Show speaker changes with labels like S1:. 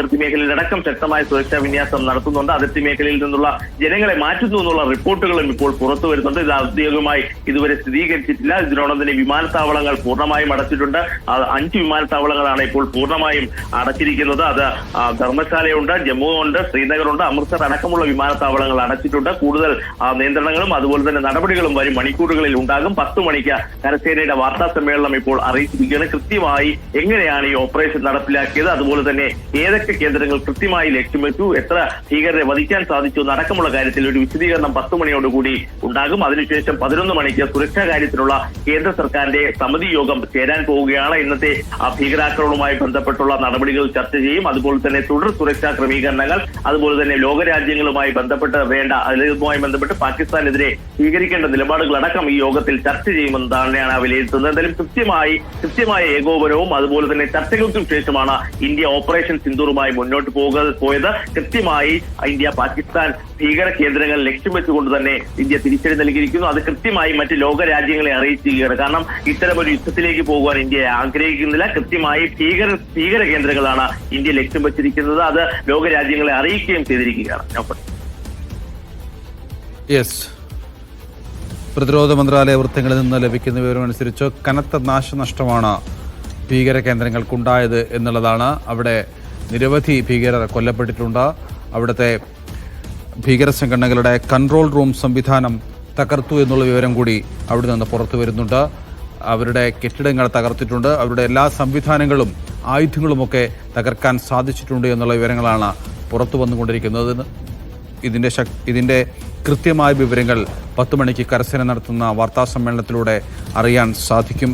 S1: അതിർത്തി മേഖലയിലടക്കം ശക്തമായ സുരക്ഷാ വിന്യാസം നടത്തുന്നുണ്ട്. അതിർത്തി മേഖലയിൽ നിന്നുള്ള ജനങ്ങളെ മാറ്റുന്നു എന്നുള്ള റിപ്പോർട്ടുകളും ഇപ്പോൾ പുറത്തു വരുന്നുണ്ട്. ഇത് ഔദ്യോഗികമായി ഇതുവരെ സ്ഥിരീകരിച്ചിട്ടില്ല. ഇതിനോടൊപ്പം തന്നെ വിമാനത്താവളങ്ങൾ പൂർണമായും അടച്ചിട്ടുണ്ട്. അഞ്ച് വിമാനത്താവളങ്ങളാണ് ഇപ്പോൾ പൂർണമായും അടച്ചിരിക്കുന്നത്. അത് ധർമ്മശാലയുണ്ട് ജമ്മു ഉണ്ട് ശ്രീനഗറുണ്ട് അമൃത്സർ അടക്കമുള്ള വിമാനത്താവളങ്ങൾ അടച്ചിട്ടുണ്ട്. കൂടുതൽ നിയന്ത്രണങ്ങളും അതുപോലെ തന്നെ നടപടികളും വരും മണിക്കൂറുകളിൽ ഉണ്ടാകും. പത്ത് മണിക്ക് കരസേനയുടെ വാർത്താ സമ്മേളനം ഇപ്പോൾ അറിയിച്ചിരിക്കുകയാണ്. കൃത്യമായി എങ്ങനെയാണ് ഈ ഓപ്പറേഷൻ നടപ്പിലാക്കിയത്? അതുപോലെ തന്നെ ഏതൊക്കെ കേന്ദ്രങ്ങൾ കൃത്യമായി ലക്ഷ്യം വെച്ചു എത്ര ഭീകരരെ വധിക്കാൻ സാധിച്ചു എന്നടക്കമുള്ള കാര്യത്തിൽ ഒരു വിശദീകരണം പത്ത് മണിയോടുകൂടി ഉണ്ടാകും. അതിനുശേഷം പതിനൊന്ന് മണിക്ക് സുരക്ഷാ കാര്യത്തിലുള്ള കേന്ദ്ര സർക്കാരിന്റെ സമിതി യോഗം ചേരാൻ പോവുകയാണ്. ഇന്നത്തെ ഭീകരാക്രമണവുമായി ബന്ധപ്പെട്ടുള്ള നടപടികൾ ചർച്ച ചെയ്യും. അതുപോലെ തന്നെ തുടർ സുരക്ഷാ ക്രമീകരണങ്ങൾ അതുപോലെ തന്നെ ലോകരാജ്യങ്ങളുമായി ബന്ധപ്പെട്ട് വേണ്ട അതുമായി ബന്ധപ്പെട്ട് പാകിസ്ഥാനെതിരെ സ്വീകരിക്കേണ്ട നിലപാടുകൾ അടക്കം ഈ യോഗത്തിൽ ചർച്ച ചെയ്യുമെന്ന് തന്നെയാണ് വിലയിരുത്തുന്നത്. എന്തായാലും കൃത്യമായി കൃത്യമായ ഏകോപനവും അതുപോലെ തന്നെ ചർച്ചകൾക്കും ശേഷമാണ് ഇന്ത്യ ഓപ്പറേഷൻ സിന്ദൂറുമായി മുന്നോട്ട് പോകുക പോയത് കൃത്യമായി ഇന്ത്യ പാകിസ്ഥാൻ ഭീകര കേന്ദ്രങ്ങൾ ലക്ഷ്യം വെച്ചുകൊണ്ട് തന്നെ ഇന്ത്യ തിരിച്ചടി നൽകിയിരിക്കുന്നു. അത് കൃത്യമായി മറ്റ് ലോക രാജ്യങ്ങളെ അറിയിച്ചിരിക്കുകയാണ്. കാരണം ഇത്തരമൊരു യുദ്ധത്തിലേക്ക് പോകുവാൻ ഇന്ത്യ ആഗ്രഹിക്കുന്നില്ല. കൃത്യമായി ഭീകര ഭീകര കേന്ദ്രങ്ങളാണ് ഇന്ത്യ ലക്ഷ്യം വെച്ചിരിക്കുന്നത്. അത് ലോക രാജ്യങ്ങളെ അറിയിക്കുകയും ചെയ്തിരിക്കുകയാണ്.
S2: യെസ് പ്രതിരോധ മന്ത്രാലയ വൃത്തങ്ങളിൽ നിന്ന് ലഭിക്കുന്ന വിവരമനുസരിച്ച് കനത്ത നാശനഷ്ടമാണ് ഭീകര കേന്ദ്രങ്ങൾക്കുണ്ടായത് എന്നുള്ളതാണ് അവിടെ നിരവധി ഭീകരർ കൊല്ലപ്പെട്ടിട്ടുണ്ട്. അവിടുത്തെ ഭീകര സംഘടനകളുടെ കൺട്രോൾ റൂം സംവിധാനം തകർത്തു എന്നുള്ള വിവരം കൂടി അവിടെ നിന്ന് പുറത്തു വരുന്നുണ്ട്. അവരുടെ കെട്ടിടങ്ങൾ തകർത്തിട്ടുണ്ട്. അവരുടെ എല്ലാ സംവിധാനങ്ങളും ആയുധങ്ങളുമൊക്കെ തകർക്കാൻ സാധിച്ചിട്ടുണ്ട് എന്നുള്ള വിവരങ്ങളാണ് പുറത്തു വന്നുകൊണ്ടിരിക്കുന്നത്. ഇതിന്റെ ശക് ഇതിന്റെ കൃത്യമായ വിവരങ്ങൾ പത്ത് മണിക്ക് കരസേന നടത്തുന്ന വാർത്താ സമ്മേളനത്തിലൂടെ അറിയാൻ സാധിക്കും.